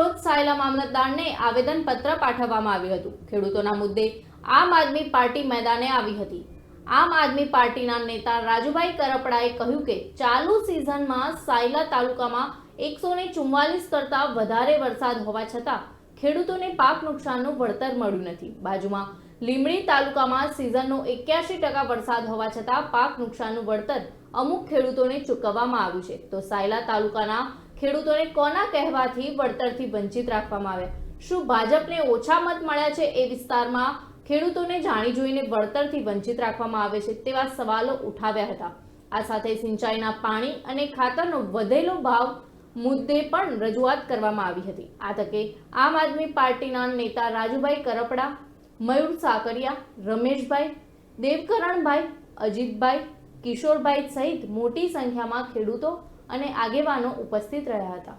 રોજ સાયલા મામલતદારને આવેદનપત્ર પાઠવવામાં આવ્યું હતું. ખેડૂતોના મુદ્દે આમ આદમી પાર્ટી મેદાને આવી હતી. આમ આદમી પાર્ટીના નેતા રાજુભાઈ કરપડાએ કહ્યું કે ચાલુ સિઝનમાં સાયલા તાલુકામાં એકસો ને ચુમ્માલીસ કરતાં વધારે વરસાદ હોવા છતાં ખેડૂતોને પાક નુકસાનનું વળતર મળ્યું નથી. બાજુમાં લીમડી તાલુકામાં સિઝનનો એક્યાસી ટકા વરસાદ હોવા છતાં પાક નુકસાનનું વળતર અમુક ખેડૂતોને ચૂકવવામાં આવ્યું છે. તો સાયલા તાલુકાના ખેડૂતોને કોના કહેવાથી વળતરથી વંચિત રાખવામાં આવ્યા શું ભાજપને ઓછા મત મળ્યા છે એ વિસ્તારમાં? ખેડૂતોને જાણી જોઈને વળતરથી વંચિત રાખવામાં આવે છે તેવા સવાલો ઉઠાવ્યા હતા. આ સાથે સિંચાઈના પાણી અને ખાતરનો વધેલો ભાવ મુદ્દે પણ રજૂઆત કરવામાં આવી હતી. આ તકે આમ આદમી પાર્ટીના નેતા રાજુભાઈ કરપડા મયુર સાકરિયા, રમેશભાઈ, દેવકરણભાઈ, અજીતભાઈ, કિશોરભાઈ સહિત મોટી સંખ્યામાં ખેડૂતો અને આગેવાનો ઉપસ્થિત રહ્યા હતા.